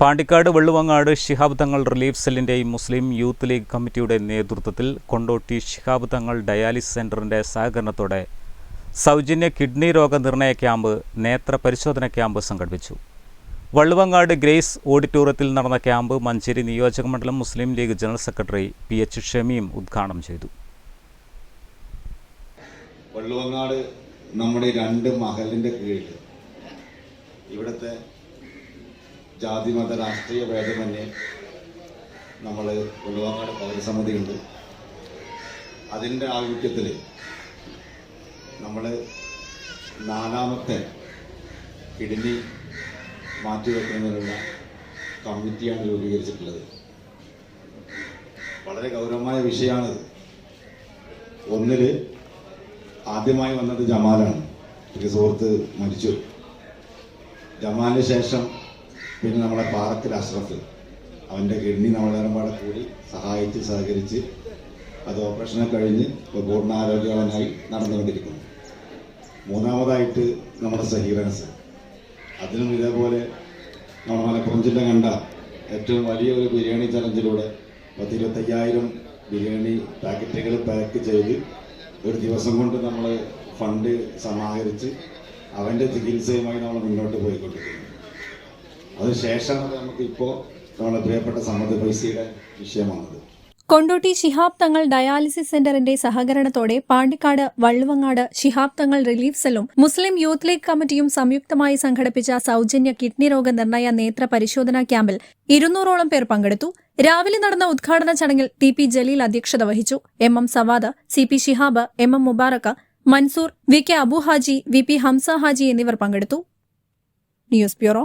Pandikkad Velluvangad Shihab Thangal relief സെല്ലിന്റെയും Muslim youth league കമ്മിറ്റിയുടെ നേതൃത്വത്തിൽ Kondotty Shihab Thangal dialysis സെന്ററിന്റെ സഹകരണത്തോടെ സൗജന്യ കിഡ്നി രോഗനിർണയ ക്യാമ്പ് നേത്ര പരിശോധന ക്യാമ്പ് സംഘടിപ്പിച്ചു. വള്ളുവങ്ങാട് ഗ്രേസ് ഓഡിറ്റോറിയത്തിൽ നടന്ന ക്യാമ്പ് മഞ്ചേരി നിയോജകമണ്ഡലം Muslim League general secretary P H Shameem ഉദ്ഘാടനം ചെയ്തു. വള്ളുവങ്ങാട് നമ്മുടെ രണ്ട് മഹലിന്റെ കീഴിൽ ഇവിടുത്തെ ജാതിമത രാഷ്ട്രീയ ഭേദമന്യേ നമ്മൾ വള്ളുവങ്ങാട് പൗരസമിതിയുണ്ട്. അതിന്റെ ആഭിമുഖ്യത്തിൽ നമ്മൾ നാലാമത്തെ കിഡ്നി മാറ്റിവെക്കുന്നതിനുള്ള കമ്മിറ്റിയാണ് രൂപീകരിച്ചിട്ടുള്ളത്. വളരെ ഗൗരവമായ വിഷയമാണിത് ഒന്നിൽ ആദ്യമായി വന്നത് ജമാലാണ്. ഒരു സുഹൃത്ത് മരിച്ചു. ജമാലിന് ശേഷം പിന്നെ നമ്മളെ പാറത്തിൽ അഷ്റഫ് അവന്റെ കിഡ്നി നമ്മളെല്ലാം പാടെ കൂടി സഹായിച്ച് സഹകരിച്ച് അത് ഓപ്പറേഷനെ കഴിഞ്ഞ് ഇപ്പോൾ പൂർണാരോഗ്യവാനായി നടന്നുകൊണ്ടിരിക്കുന്നു. മൂന്നാമതായിട്ട് നമ്മുടെ സഹീറൻസ് അതിനും ഇതേപോലെ നമ്മുടെ മലപ്പുറം ജില്ല കണ്ട ഏറ്റവും വലിയ ഒരു ബിരിയാണി ചലഞ്ചിലൂടെ പത്ത് ഇരുപത്തയ്യായിരം ബിരിയാണി പാക്കറ്റുകൾ പാക്ക് ചെയ്ത് ഒരു ദിവസം കൊണ്ട് നമ്മൾ ഫണ്ട് സമാഹരിച്ച് അവന്റെ ചികിത്സയുമായി നമ്മൾ മുന്നോട്ട് പോയിക്കൊണ്ടിരിക്കുന്നു. അതിനുശേഷമാണ് നമുക്ക് ഇപ്പോൾ നമ്മുടെ പ്രിയപ്പെട്ട സമ്മത പൈസയുടെ വിഷയമാണത്. കൊണ്ടോട്ടി ശിഹാബ് തങ്ങൾ ഡയാലിസിസ് സെന്ററിന്റെ സഹകരണത്തോടെ പാണ്ടിക്കാട് വള്ളുവങ്ങാട് ശിഹാബ് തങ്ങൾ റിലീഫ് സെല്ലും മുസ്ലിം യൂത്ത് ലീഗ് കമ്മിറ്റിയും സംയുക്തമായി സംഘടിപ്പിച്ച സൌജന്യ കിഡ്നി രോഗ നിർണയ നേത്ര പരിശോധനാ ക്യാമ്പിൽ ഇരുന്നൂറോളം പേർ പങ്കെടുത്തു. രാവിലെ നടന്ന ഉദ്ഘാടന ചടങ്ങിൽ ടി പി ജലീൽ അധ്യക്ഷത വഹിച്ചു. M M Savad C P Shihab M M Mubarak Mansoor V K Abu Haji V P Hamza Haji എന്നിവർ പങ്കെടുത്തു. News bureau